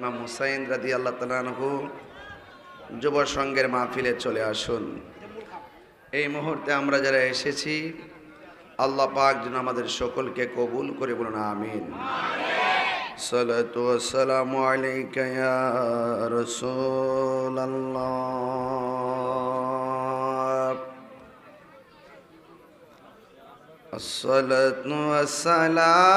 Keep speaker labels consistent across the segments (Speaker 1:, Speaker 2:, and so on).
Speaker 1: ইমাম হুসাইন রাদি আল্লাহ তালানহু যুব সংঘের মাহফিলে চলে আসুন। এই মুহূর্তে আমরা যারা এসেছি, আল্লাহ পাক যেন আমাদের সকলকে কবুল করে বলুন, আমিন। সালাম আলাইকা রসুল্লাহ আসসালাতু আসসালাম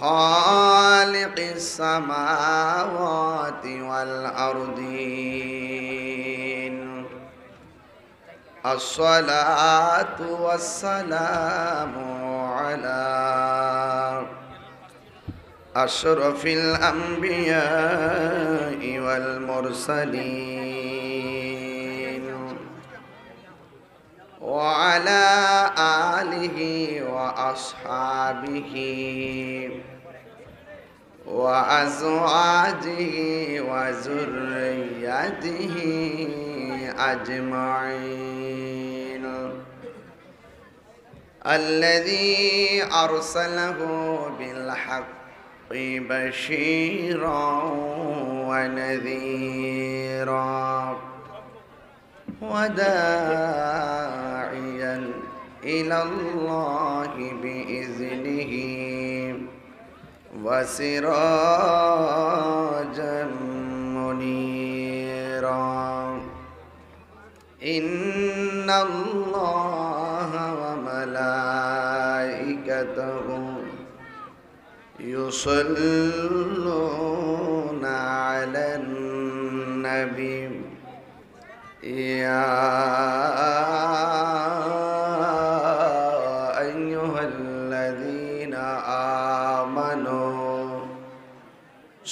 Speaker 1: خالق السماوات والأرضين. الصلاة والسلام على أشرف الأنبياء والمرسلين. وعلى آله وأصحابه وأزواجه وذريته أجمعين. الذي أرسله بالحق بشيرا ونذيرا وداعيا إلى الله بإذنه. وسراجا منيرا إن الله وملائكته يصلون على النبي يا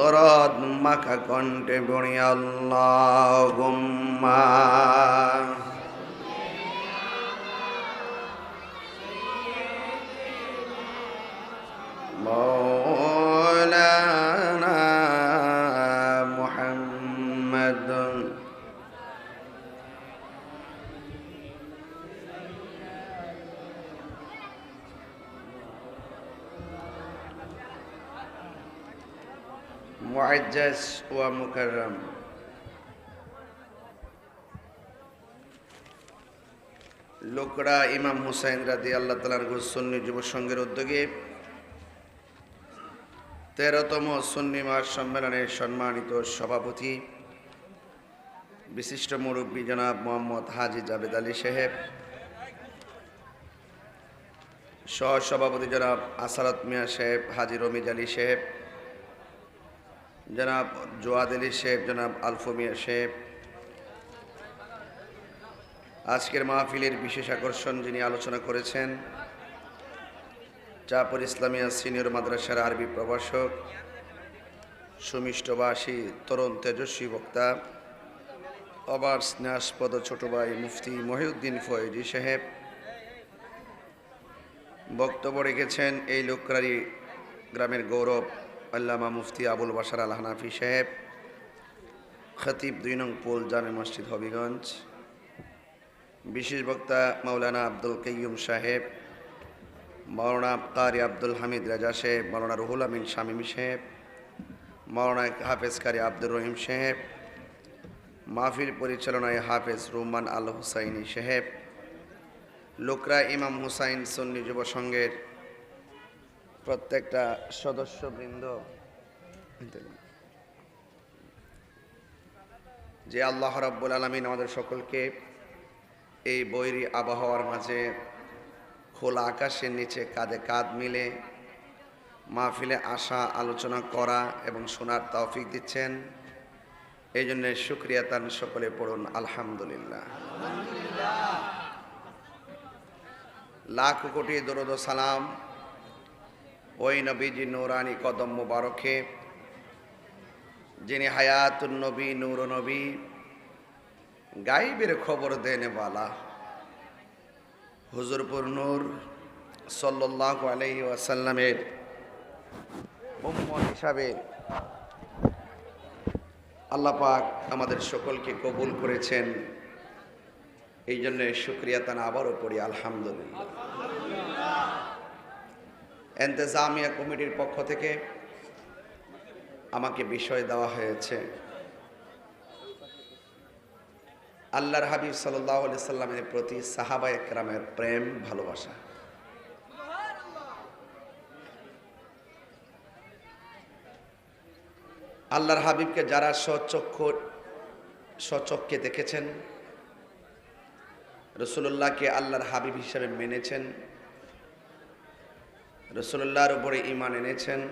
Speaker 1: দরদ মাখা কণ্ঠে বড়ি আল্লাহ মুআজ্জাজ ওয়া মুকাররম লোকরা ইমাম হুসাইন রাদি আল্লাহ তালার সুন্নি যুব সংঘের উদ্যোগে তেরোতম সুন্নি মাস সম্মেলনের সম্মানিত সভাপতি, বিশিষ্ট মুরব্বী জনাব মোহাম্মদ হাজি জাবেদ আলী সাহেব, সহসভাপতি জনাব আসারত মিয়া সাহেব, হাজি রমিজ আলী সাহেব জনাব জোয়াদ আলী সাহেব জনাব আলফু মিয়া সাহেব আজকের মাহফিলের বিশেষ আকর্ষণ যিনি আলোচনা করেছেন চাপুর ইসলামিয়া সিনিয়র মাদ্রাসার আরবি প্রভাষক, সুমিষ্টবাসী, তরুণ তেজস্বী বক্তা অবার স্নেহাস্পদ ছোট ভাই মুফতি মহিউদ্দিন ফয়েজি সাহেব। বক্তব্য রেখেছেন এই লোকরারি গ্রামের গৌরব আল্লামা মুফতি আবুল বাসার আল হানাফি সাহেব, খতিব দুই নং পোল জামে মসজিদ, হবিগঞ্জ। বিশেষ বক্তা মাওলানা আব্দুল কাইয়ুম সাহেব মৌলানা কারি আব্দুল হামিদ রাজা সাহেব মৌলানা রুহুল আমিন শামীম সাহেব মৌলানা হাফেজ কারি আব্দুর রহিম সাহেব, মাহফিল পরিচালনায় হাফেজ রুমান আল হুসাইনি সাহেব, লোকরা ইমাম হুসাইন সন্নি যুব সংঘের প্রত্যেকটা সদস্যবৃন্দ। যে আল্লাহ রাব্বুল আলমিন আমাদের সকলকে এই বৈরী আবহাওয়ার মাঝে খোলা আকাশের নিচে কাঁধে কাঁধ মিলে মাহফিলে আসা, আলোচনা করা এবং শোনার তৌফিক দিচ্ছেন। এই জন্য সুক্রিয়া তান সকলে পড়ুন, আলহামদুলিল্লাহ। লাখ কোটি দরদ সালাম ওই নবীজি নৌরানি কদম মুবারকে, যিনি হায়াতুন নবী, নূর নবী, গাইবের খবর দেন বালা। হুজুরপুর নূর সাল্লাহ আলহি ওয়াসাল্লামের উম্মত হিসাবে আল্লাপাক আমাদের সকলকে কবুল করেছেন। এই জন্য শুক্রিয়া তানা আবারও পড়ি, আলহামদুলিল্লাহ। এন্তেজামিয়া কমিটির পক্ষ থেকে আমাকে বিষয় দেওয়া হয়েছে। আল্লাহর হাবিব সাল্লাহ সাল্লামের প্রতি সাহাবা একরামের প্রেম, ভালোবাসা। আল্লাহর হাবিবকে যারা সচক্ষ সচক্ষে দেখেছেন রসুল্লাহকে আল্লাহর হাবিব হিসাবে মেনেছেন রসুল্লাহর উপরে ইমান এনেছেন।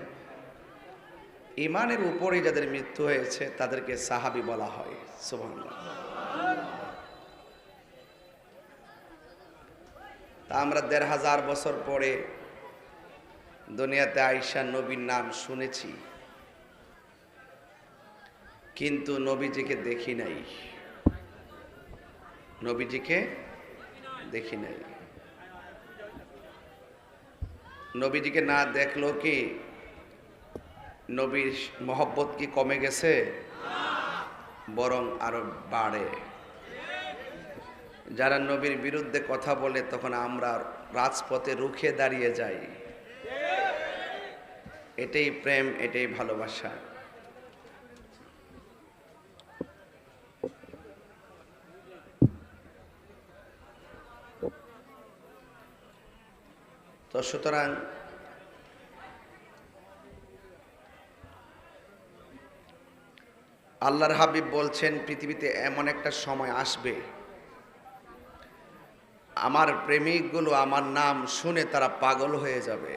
Speaker 1: ইমানের উপরে যাদের মৃত্যু হয়েছে, তাদেরকে সাহাবি বলা হয়। সুবহানাল্লাহ। তা আমরা দেড় হাজার বছর পরে দুনিয়াতে আইসা নবীর নাম শুনেছি। কিন্তু নবীজিকে দেখি নাই। নবীজিকে দেখি নাই। নবীজিকে না দেখল কি? নবীর মহব্বত কি কমে গেছে? বরং আরও বাড়ে। যারা নবীর বিরুদ্ধে কথা বলে, তখন আমরা রাজপথে রুখে দাঁড়িয়ে যাই। এটাই প্রেম, এটাই ভালোবাসা। তো সুতরাং আল্লাহর হাবিব বলছেন, পৃথিবীতে এমন একটা সময় আসবে, আমার প্রেমিকগুলো আমার নাম শুনে তারা পাগল হয়ে যাবে।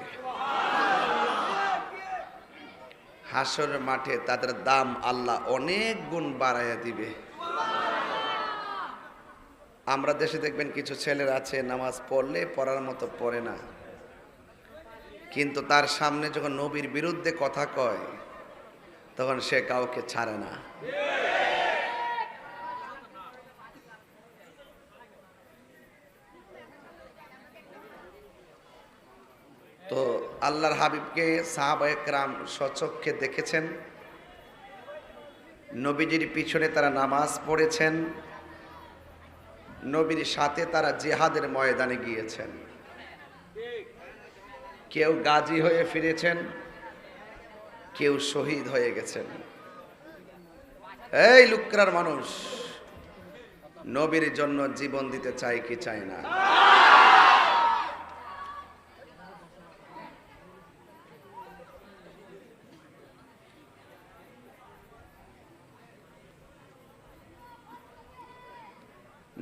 Speaker 1: হাসর মাঠে তাদের দাম আল্লাহ অনেক গুণ বাড়াইয়া দিবে। আমরা দেশে দেখবেন কিছু ছেলের আছে, নামাজ পড়লে পড়ার মতো পড়ে না। কিন্তু তার সামনে যখন নবীর বিরুদ্ধে কথা কয়, তখন সে কাউকে ছাড়ে না। তো আল্লাহর হাবিবকে সাহাবায়করাম সচক্ষে দেখেছেন। নবীজির পিছনে তারা নামাজ পড়েছেন। নবীর সাথে তারা জেহাদের ময়দানে গিয়েছেন। কেউ গাজী হয়ে ফিরেছেন, কেউ শহীদ হয়ে গেছেন। এই লুকরার মানুষ, নবীর জন্য জীবন দিতে চায় কি চায় না?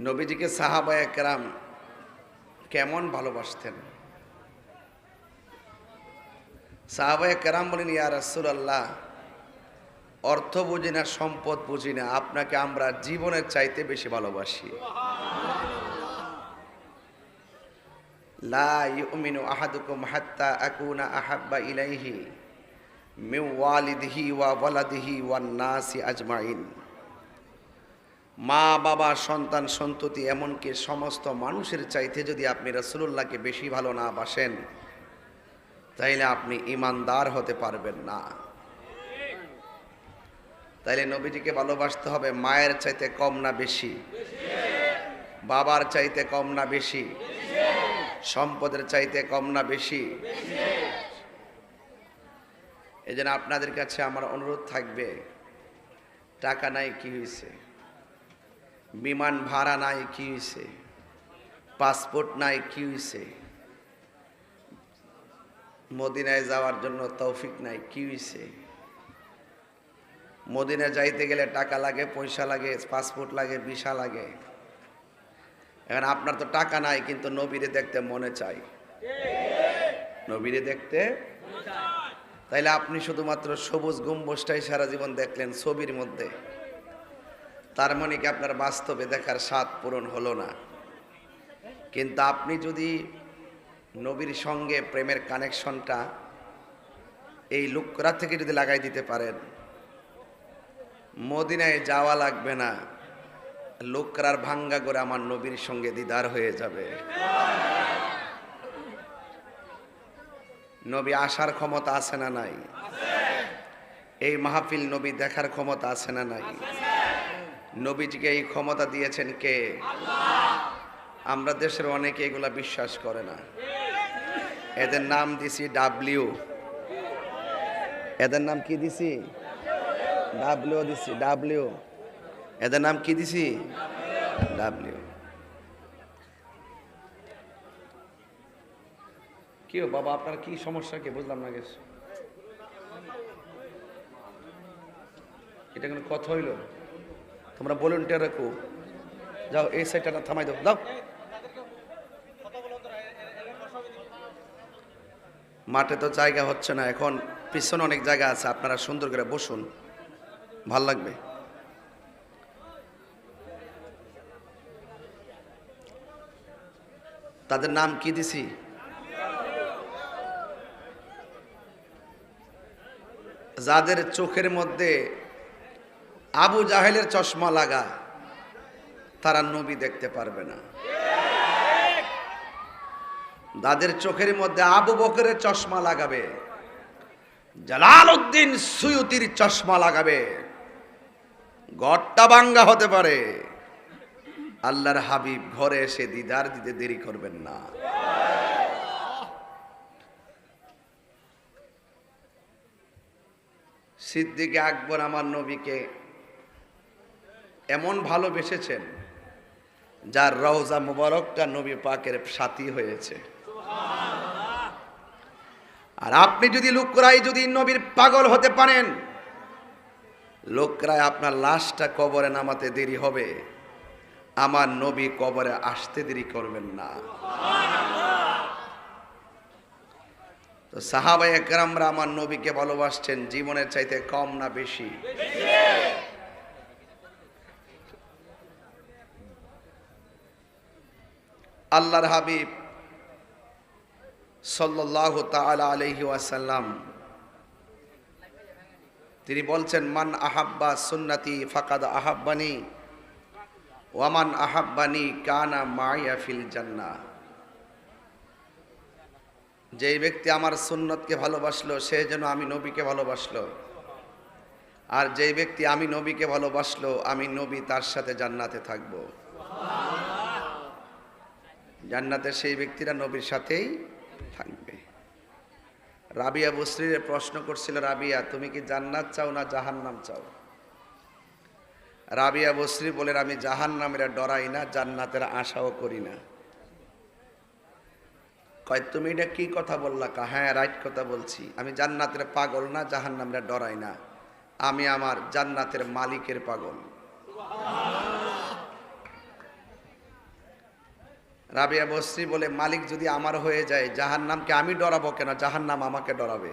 Speaker 1: নবীজিকে সাহাবা একরাম কেমন ভালোবাসতেন? সাহাবা একরাম বলেন, ইয়া রাসূলুল্লাহ, অর্থ বুঝি না, সম্পদ বুঝি না, আপনাকে আমরা জীবনের চাইতে বেশি ভালোবাসি। লা ইউমিনু ইলাইহি ওয়া ওয়ালাদিহি নাসি মা, বাবা, সন্তান, সন্ততি, এমনকি সমস্ত মানুষের চাইতে যদি আপনি রসুল্লাহকে বেশি ভালো না বাসেন তাইলে আপনি ইমানদার হতে পারবেন না। তাইলে নবীজিকে ভালোবাসতে হবে মায়ের চাইতে কম না বেশি। বাবার চাইতে কম না বেশি। সম্পদের চাইতে কম না বেশি। এই জন্য আপনাদের কাছে আমার অনুরোধ থাকবে, টাকা নাই কি হয়েছে বিমান ভাড়া নাই কি হয়েছে পাসপোর্ট নাই কি হয়েছে মদিনায় যাওয়ার জন্য তৌফিক নাই, কি হয়েছে মদিনায় যাইতে গেলে টাকা লাগে, পয়সা লাগে পাসপোর্ট লাগে ভিসা লাগে। এখন আপনার তো টাকা নাই, কিন্তু নবীরে দেখতে মনে চাই। নবীরে দেখতে তাইলে আপনি শুধুমাত্র সবুজ গম্বুজটাই সারা জীবন দেখলেন ছবির মধ্যে। তার মানে কি আপনার বাস্তবে দেখার স্বাদ পূরণ হলো না। কিন্তু আপনি যদি নবীর সঙ্গে প্রেমের কানেকশনটা এই লুকরা থেকে যদি লাগাই দিতে পারেন, মদিনায় যাওয়া লাগবে না। লোকরার ভাঙ্গা করে আমার নবীর সঙ্গে দিদার হয়ে যাবে। নবী আসার ক্ষমতা আছে না নাই? এই মাহফিল নবী দেখার ক্ষমতা আছে না নাই? নবীজিকে এই ক্ষমতা দিয়েছেন কে? আমরা দেশের অনেকে এগুলা বিশ্বাস করে না। এদের নাম দিছি ডাব্লিউ এদের নাম কি দিছি? ডাব্লিউ দিছি ডাব্লিউ এদের নাম কি দিছি? ডাব্লিউ কি বাবা, আপনার কি সমস্যা কি? বুঝলাম না গেছে এটা কোনো কথা হইল? তোমরা ভলেন্টিয়ার রাখো যাও, এই সাইডটা থামাই দাও দাও মাঠে তো জায়গা হচ্ছে না, এখন পিছনে অনেক জায়গা আছে, আপনারা সুন্দর করে বসুন, ভালো লাগবে। তাদের নাম কি দিছি? যাদের চোখের মধ্যে আবু জাহেলের চশমা লাগা তারা নবী দেখতে পারবে না। যাদের চোখের মধ্যে আবু বকরের চশমা লাগাবে জালাল উদ্দিন সুয়ুতির চশমা লাগাবে, গড়টা বাঙ্গা হতে পারে। আল্লাহর হাবিব ঘরে এসে দিদার দিতে দেরি করবেন না। সিদ্দিকে আকবর আমার নবীকে এমন ভালোবেসেছেন যার রওজা মুবারকটা নবী পাকের সাথী হয়েছে। আর আপনি যদি লোকরাই যদি নবীর পাগল হতে পারেন, লোকরাই আপনার লাশটা কবরে নামাতে দেরি হবে। আমার নবী কবরে আসতে দেরি করবেন না। তো সাহাবাই একরামরা আমার নবীকে ভালোবাসছেন, জীবনের চাইতে কম না বেশি? আল্লাহর হাবিব সাল্লাহ তালা ওয়াসাল্লাম, তিনি বলছেন, মান আহাব্বা সুন্নতি ফাকাদ আহাব্বানি ওয়ামান আহাব্বানি কানা মাইয়া ফিল জান্না। যেই ব্যক্তি আমার সুন্নতকে ভালোবাসলো, সে যেন আমি নবীকে ভালোবাসলো। আর যেই ব্যক্তি আমি নবীকে ভালোবাসলো, আমি নবী তার সাথে জান্নাতে থাকব। জান্নাতে সেই ব্যক্তিরা নবীর সাথেই থাকবে। রাবিয়া বসরির প্রশ্ন করছিল, রাবিয়া, তুমি কি জান্নাত চাও না জাহান্নাম চাও? রাবিয়া বসরি বলেন, আমি জাহান্নামের ডরাই না, জান্নাতের আশাও করি না। কয়, তুমি এটা কি কথা বললা? কা হ্যাঁ রাইট কথা বলছি। আমি জান্নাতের পাগল না, জাহান্নামের ডরাই না। আমি আমার জান্নাতের মালিকের পাগল। রাবিয়া বসরি বলে, মালিক যদি আমার হয়ে যায় জাহান নামকে আমি ডরাবো কেন? জাহান নাম আমাকে ডরাবে।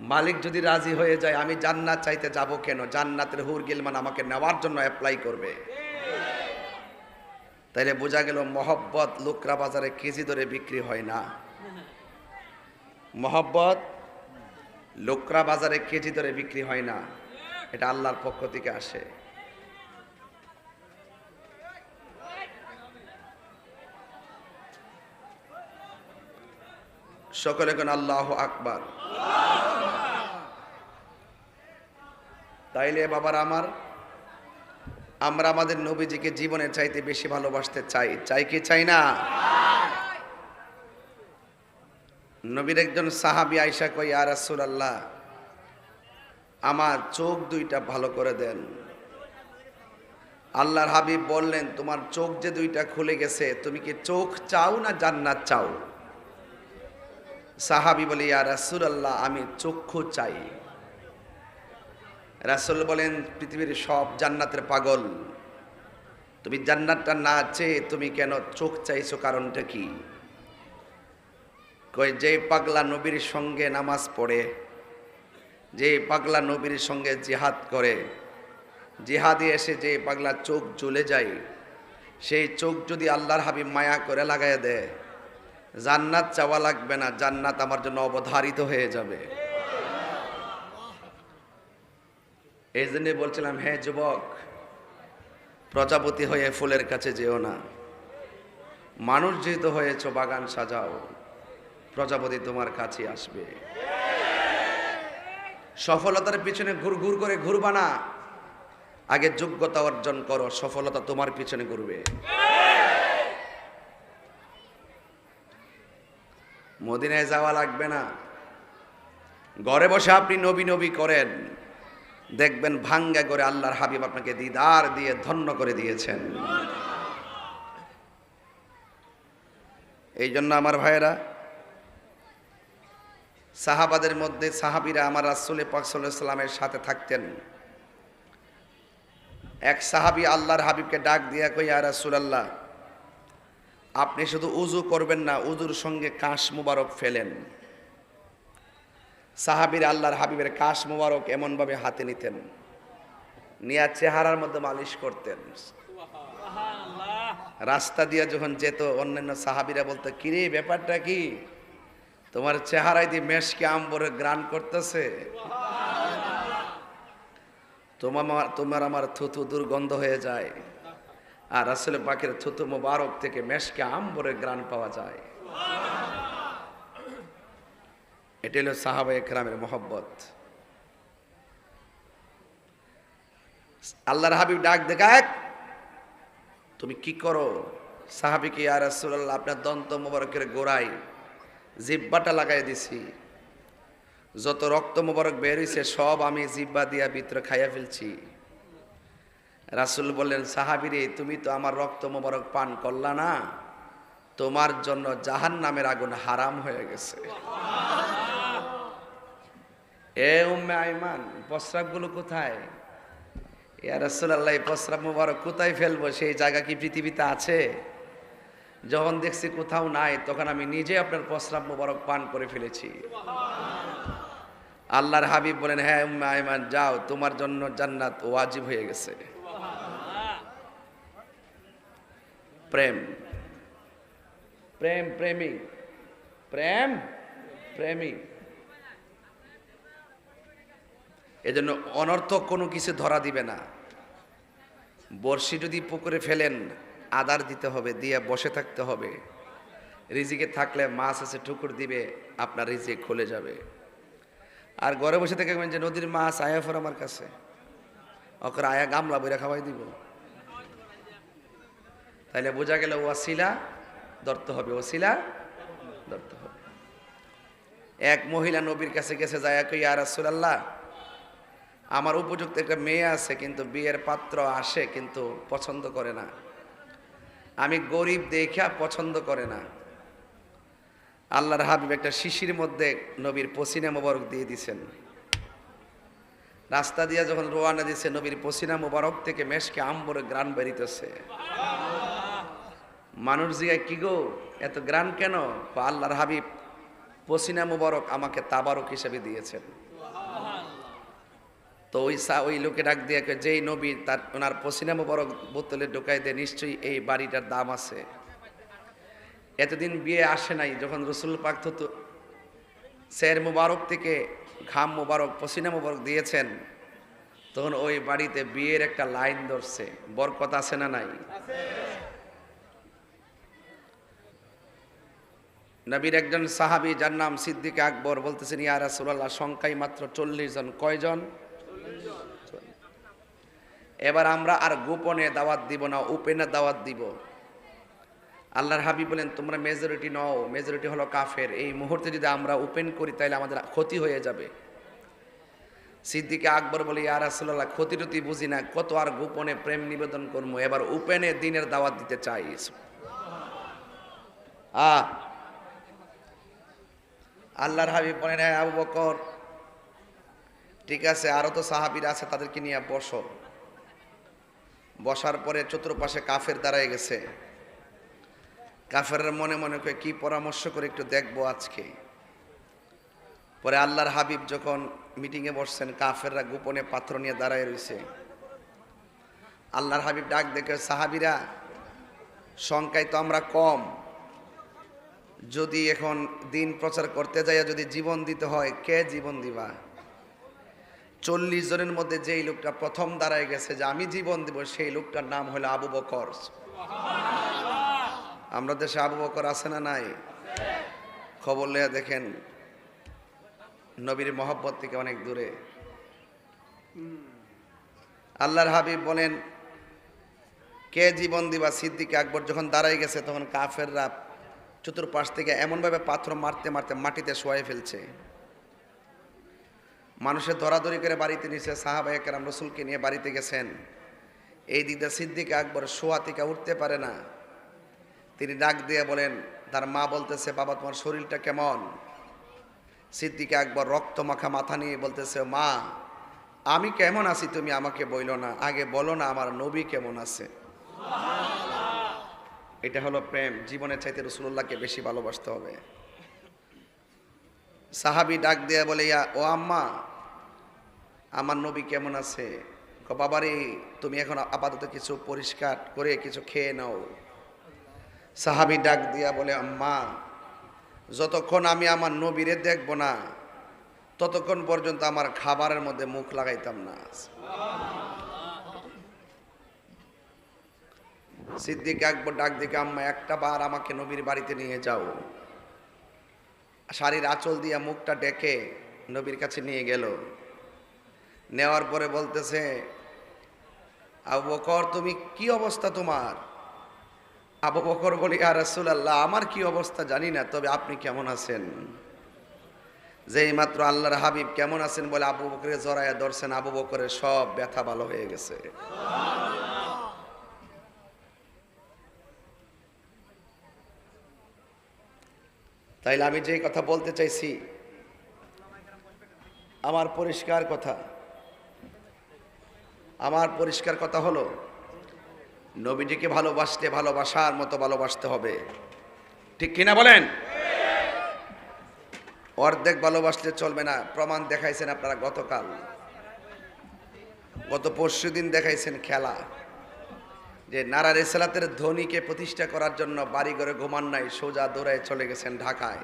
Speaker 1: মালিক যদি রাজি হয়ে যায়, আমি জান্নাত চাইতে যাব কেন? জান্নাতের হুর গিলমান আমাকে নেওয়ার জন্য অ্যাপ্লাই করবে। তাইলে বোঝা গেল, মহব্বত লুকরা বাজারে কেজি ধরে বিক্রি হয় না। মহব্বত লোকরা বাজারে কেজি ধরে বিক্রি হয় না। এটা আল্লাহর পক্ষ থেকে আসে। সকলে কোন আল্লাহ আকবার। তাইলে বাবার আমার, আমরা আমাদের নবীজিকে জীবনের চাইতে বেশি ভালোবাসতে চাই। চাই কি চাই না? নবীর একজন সাহাবি আয়সা কই আর আল্লাহ আমার চোখ দুইটা ভালো করে দেন। আল্লাহর হাবিব বললেন, তোমার চোখ যে দুইটা খুলে গেছে, তুমি কি চোখ চাও না জান্নাত চাও? সাহাবি বলে, ইয়া রাসূলুল্লাহ, আমি চক্ষু চাই। রাসূল বলেন, পৃথিবীর সব জান্নাতের পাগল। তুমি জান্নাতটা না চেয়ে তুমি কেন চোখ চাইছো, কারণটা কি? কই যে পাগলা নবীর সঙ্গে নামাজ পড়ে, যে পাগলা নবীর সঙ্গে জিহাদ করে, জিহাদে এসে যে পাগলা চোখ জ্বলে যায়, সেই চোখ যদি আল্লাহর হাবিব মায়া করে লাগাই দেয় জান্নাত চাওয়া লাগবে না, জান্নাত আমার জন্য অবধারিত হয়ে যাবে। এই জন্য বলছিলাম হ্যাঁ যুবক, প্রজাপতি হয়ে ফুলের কাছে যেও না। মানুষ যেহেতু হয়েছ, বাগান সাজাও। প্রজাপতি তোমার কাছে আসবে। সফলতার পিছনে ঘুর ঘুর করে ঘুরবা না। আগে যোগ্যতা অর্জন করো, সফলতা তোমার পিছনে ঘুরবে। মদিনায় যাওয়া লাগবে না। ঘরে বসে আপনি নবী নবী করেন। দেখবেন ভাঙ্গা করে আল্লাহর হাবিব আপনাকে দিদার দিয়ে ধন্য করে দিয়েছেন। এই জন্য আমার ভাইয়েরা, সাহাবাদের মধ্যে সাহাবিরা আমার রাসুল পাক সাথে থাকতেন। এক সাহাবি আল্লাহর হাবিবকে ডাক দিয়া কই আর রাসুলাল্লাহ আপনি শুধু উজু করবেন না উজুর সঙ্গে কাশ মুবারক ফেলেন। সাহাবির আল্লাহর হাবিবের কাশ মুবারক এমনভাবে হাতে নিতেন। নিয়া চেহারার মধ্যে মালিশ করতেন। রাস্তা দিয়ে যখন যেত, অন্যান্য সাহাবিরা বলতো, কিরে, ব্যাপারটা কি? তোমার চেহারায় দিয়ে মেশকে আম্বরে গ্রান করতেছে। তোমার তোমার আমার থুথু দুর্গন্ধ হয়ে যায়। আর আসলে পাখির থুতু মোবারক থেকে মেশকে আম্বরে গ্রান পাওয়া যায়। এটা হলো সাহাবা একরামের মোহব্বত। আল্লাহর হাবিব ডাক দেখাক তুমি কি করো? সাহাবিকে আর রাসূলুল্লাহ, আপনার দন্ত মোবারকের গোড়ায় জিব্বাটা লাগাই দিছি। যত রক্ত মোবারক বের হয়েছে সব আমি জিব্বা দিয়া ভিতরে খাইয়া ফেলছি। রাসুল বললেন, সাহাবিরে, তুমি তো আমার রক্ত মোবারক পান করলা না। তোমার জন্য জাহান নামের আগুন হারাম হয়ে গেছে। এ উম্মে আইমান, প্রস্রাবগুলো কোথায়? ইয়া প্রস্রাব মোবারক কোথায় ফেলব? সেই জায়গা কি পৃথিবীতে আছে? যখন দেখছি কোথাও নাই, তখন আমি নিজে আপনার প্রস্রাব মোবারক পান করে ফেলেছি। আল্লাহর হাবিব বলেন হ্যাঁ উম্মে আইমান, যাও, তোমার জন্য জান্নাত ওয়াজিব হয়ে গেছে। প্রেম প্রেম প্রেমী প্রেম প্রেমিক এজন্য অনর্থক কোনো কিছু ধরা দিবে না। বর্ষি যদি পুকুরে ফেলেন, আদার দিতে হবে, দিয়ে বসে থাকতে হবে। রিজিকে থাকলে মাছ আছে, ঠুকুর দিবে, আপনার রিজিক খুলে যাবে। আর ঘরে বসে থেকে যে নদীর মাছ আয়া ফর আমার কাছে। ওকে আয়া গামলা বইরা খাওয়াই দিব। তাহলে বোঝা গেল ওয়াসিলা ধরতে হবে ওসিলা ধরতে হবে। এক মহিলা নবীর কাছে গেছে, যায় কই আর রাসূলুল্লাহ, আমার উপযুক্ত একটা মেয়ে আছে, কিন্তু বিয়ের পাত্র আসে, কিন্তু পছন্দ করে না। আমি গরিব দেখা পছন্দ করে না। আল্লাহর হাবিব একটা শিশির মধ্যে নবীর পসিনা মোবারক দিয়ে দিছেন। রাস্তা দিয়ে যখন রোয়ানা দিছে, নবীর পসিনা মোবারক থেকে মেশকে আম্বরে গ্রান বেরিতেছে। মানুষ জিগায় কি গো? এত গ্রান কেন? আল্লাহর হাবিব পসিনা মোবারক আমাকে তাবারক হিসেবে দিয়েছেন। তো ওই সা ওই লোকে ডাক দিয়ে যেই নবী তার ওনার পসিনা মোবারক বোতলে ঢোকাই দেয় নিশ্চয়ই এই বাড়িটার দাম আছে। এতদিন বিয়ে আসে নাই যখন রসুল পাক তো স্যার মুবারক থেকে ঘাম মুবারক পসিনা মুবারক দিয়েছেন তখন ওই বাড়িতে বিয়ের একটা লাইন ধরছে। বরকত আছে না নাই? নবীর একজন সাহাবী যার নাম সিদ্দিক আকবর বলতেছেন, ইয়া রাসূলুল্লাহ সংখ্যাই মাত্র চল্লিশ জন। কয়জন? এবার আমরা আর গোপনে দাওয়াত দিব না ওপেনে দাওয়াত দিব। আল্লাহর হাবিব বলেন, তোমরা মেজরিটি নও মেজরিটি হলো কাফের। এই মুহূর্তে যদি আমরা ওপেন করি তাহলে আমাদের ক্ষতি হয়ে যাবে। সিদ্দিকে আকবর বলে, ইয়া রাসূলুল্লাহ, ক্ষতি টতি বুঝি না, কত আর গোপনে প্রেম নিবেদন করব এবার ওপেনে দিনের দাওয়াত দিতে চাই। আ আল্লাহর হাবিব বলেন হ্যাঁ আবু বকর, ঠিক আছে, আরও তো সাহাবীরা আছে, তাদেরকে নিয়ে বসো। বসার পরে চতুর্পাশে কাফের দাঁড়ায় গেছে। কাফের মনে মনে করে, কি পরামর্শ করে একটু দেখব আজকে? পরে আল্লাহর হাবিব যখন মিটিংয়ে বসছেন, কাফেররা গোপনে পাত্র নিয়ে দাঁড়ায় রয়েছে। আল্লাহর হাবিব ডাক দেখে, সাহাবিরা, সংখ্যায় তো আমরা কম। যদি এখন দিন প্রচার করতে যাইয়া যদি জীবন দিতে হয়, কে জীবন দিবা? চল্লিশ জনের মধ্যে যেই লোকটা প্রথম দাঁড়ায় গেছে যে আমি জীবন দিব, সেই লোকটার নাম হলো আবু বকর। আমরা দেশে আবু বকর আছে না নাই? খবর লেয়া দেখেন, নবীর মহব্বত থেকে অনেক দূরে। আল্লাহর হাবিব বলেন, কে জীবন দিবা? সিদ্দিক আকবর যখন দাঁড়াই গেছে, তখন কাফেররা চতুর্পাশ থেকে এমনভাবে পাথর মারতে মারতে মাটিতে শোয়াই ফেলছে। মানুষের ধরাধরি করে বাড়িতে নিছে সাহাবা একরাম রসুলকে নিয়ে বাড়িতে গেছেন। এই দিকটা সিদ্দিক আকবর শোয়া থেকে উঠতে পারে না। তিনি ডাক দিয়ে বলেন, তার মা বলতেছে, বাবা, তোমার শরীরটা কেমন? সিদ্দিক আকবর রক্ত মাখা মাথা নিয়ে বলতেছে, মা, আমি কেমন আছি তুমি আমাকে বইলো না, আগে বলো না আমার নবী কেমন আছে? এটা হলো প্রেম। জীবনের চাইতে রসুল্লাহকে বেশি ভালোবাসতে হবে। সাহাবি ডাক দিয়ে বলে, ইয়া, ও আম্মা, আমার নবী কেমন আছে? বাবারে, তুমি এখন আপাতত কিছু পরিষ্কার করে কিছু খেয়ে নাও। সাহাবি ডাক দিয়া বলে, আম্মা, যতক্ষণ আমি আমার নবীরে দেখব না, ততক্ষণ পর্যন্ত আমার খাবারের মধ্যে মুখ লাগাইতাম না। সিদ্দিক আকবর ডাক দিকে, আম্মা, একটা বার আমাকে নবীর বাড়িতে নিয়ে যাও। শাড়ির আঁচল দিয়া মুখটা ডেকে নবীর কাছে নিয়ে গেল। নেওয়ার পরে বলতেছে, আবু বকর, তুমি কি অবস্থা তোমার? আবু বকর বলি আর আল্লাহ আমার কি অবস্থা জানি না, তবে আপনি কেমন আছেন? যেই মাত্র আল্লাহর হাবিব কেমন আছেন বলে আবু বকরে জড়াইয়া ধরছেন, আবু বকরের সব ব্যথা ভালো হয়ে গেছে। তাইলে আমি যে কথা বলতে চাইছি, আমার পরিষ্কার কথা। আমার পরিষ্কার কথা হলো, নবীজিকে ভালোবাসতে, ভালোবাসার মতো ভালোবাসতে হবে। ঠিক কিনা বলেন? অর্ধেক ভালোবাসলে চলবে না। প্রমাণ দেখাইছেন আপনারা গতকাল। গত পরশু দিন দেখাইছেন খেলা। যে নারা রেসালাতের ধনীকে প্রতিষ্ঠা করার জন্য বাড়ি ঘরে ঘুমান নাই, সোজা দৌড়ায় চলে গেছেন ঢাকায়।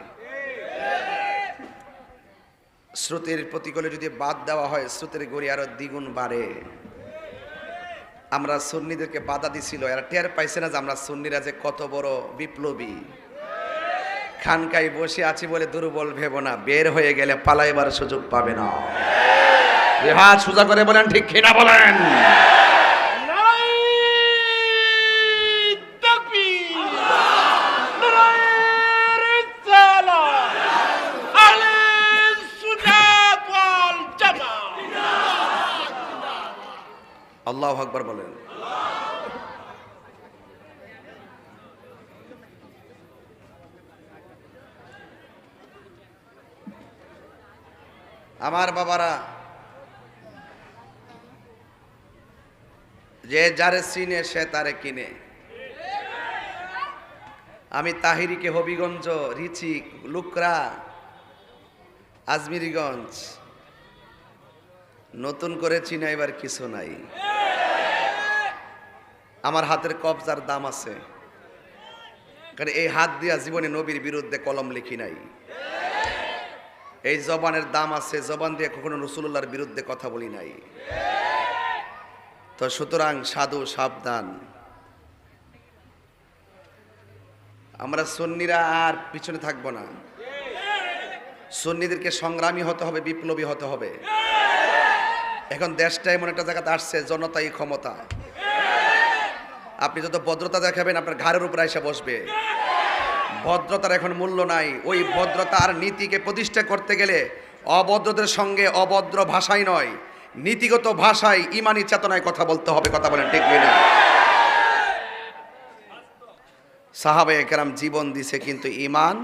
Speaker 1: স্রোতের প্রতিকূলে যদি বাদ দেওয়া হয় স্রোতের গড়ি আরও দ্বিগুণ বাড়ে। আমরা সুন্নিদেরকে বাধা দিছিল, এরা টের পাইছে না যে আমরা সুন্নিরা যে কত বড় বিপ্লবী। খানকাই বসে আছি বলে দুর্বল ভেব না, বের হয়ে গেলে পালাইবার সুযোগ পাবে না। সোজা করে বলেন, ঠিক কিনা বলেন? আল্লাহ আকবর বলেন। আমার বাবারা, যে যারে চিনে সে তারে কিনে। আমি তাহিরিকে হবিগঞ্জ, রিচিক, লুকরা, আজমিরিগঞ্জ, নতুন করে চিনাইবার কিছু নাই। আমার হাতের কবজার দাম আছে। কারণ এই হাত দিয়া জীবনে নবীর বিরুদ্ধে কলম লিখি নাই। এই জবানের দাম আছে, জবান দিয়ে কখনো রসুল্লাহর বিরুদ্ধে কথা বলি নাই। তো সুতরাং সাধু সাবধান। আমরা সুন্নিরা আর পিছনে থাকব না। সুন্নিদেরকে সংগ্রামী হতে হবে, বিপ্লবী হতে হবে। এখন দেশটা এমন একটা জায়গাতে আসছে, জনতাই ক্ষমতা। আপনি যত ভদ্রতা দেখাবেন আপনার ঘাড়ের উপর এসে বসবে। ভদ্রতার এখন মূল্য নাই। ওই ভদ্রতার নীতিকে প্রতিষ্ঠা করতে গেলে অভদ্রদের সঙ্গে অভদ্র ভাষাই নয়, নীতিগত ভাষায় ইমানি চেতনায় কথা বলতে হবে, কথা বলেন ঠিক না সাহাবে একরাম জীবন দিছে কিন্তু ইমান।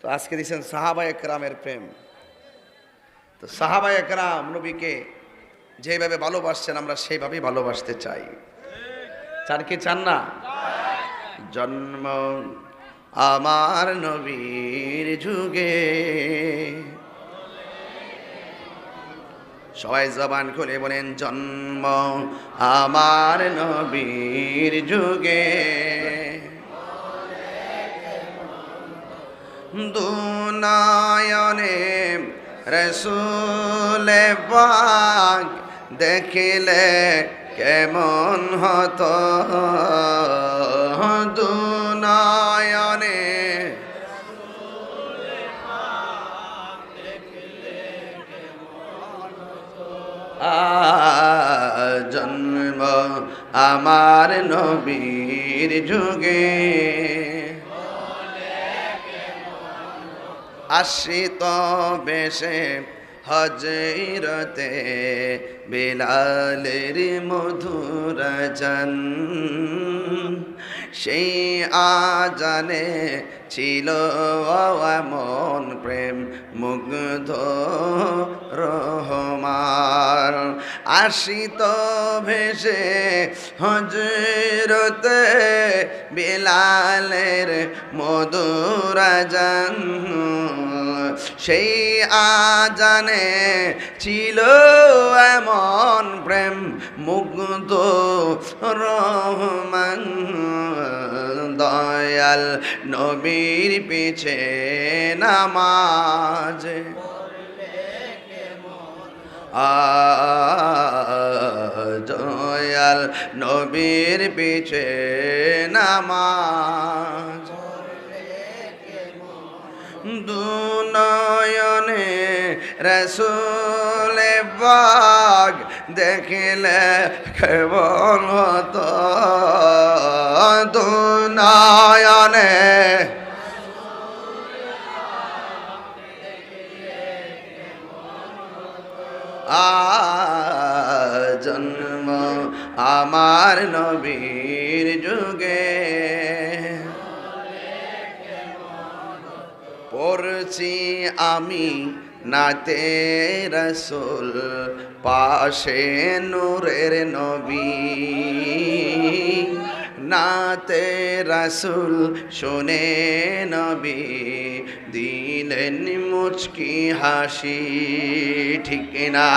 Speaker 1: তো আজকে দিচ্ছেন সাহাবা একরামের প্রেম। তো সাহাবা একরাম নবীকে যেভাবে ভালোবাসছেন, আমরা সেইভাবেই ভালোবাসতে চাই। চান কি চান না? জন্ম আমার নবীর যুগে। সবাই জবান খুলে বলেন, জন্ম আমার নবীর যুগে। দুনায়নে রসুলে পাক দেখিলে কেমন হতো? দুনায়নে জন্ম আমার নবীর যুগে। আশ্রিত বেশে হজরতে বিলালের মধুর জন সেই আজানে ছিল মন প্রেম মুগ্ধ রহমান। আশিত ভেসে হজরতে বিলালের মধুরাজান সেই আজানে ছিল এমন প্রেম মুগ্ধ রহমান। দয়াল নবীর পিছে নামাজ। আ দয়াল নবীর পিছে নামাজ। দুনয়নে রসুলে বাগ দেখিলে কেবল হতো? দুনয়নে জন্ম আমার নবীর যুগে। পড়ছি আমি নাতে রসুল, পাশে নূরের নবী। নাতে রসুল, শুনে নবী, দিলেন মুচকি হাসি, ঠিক না?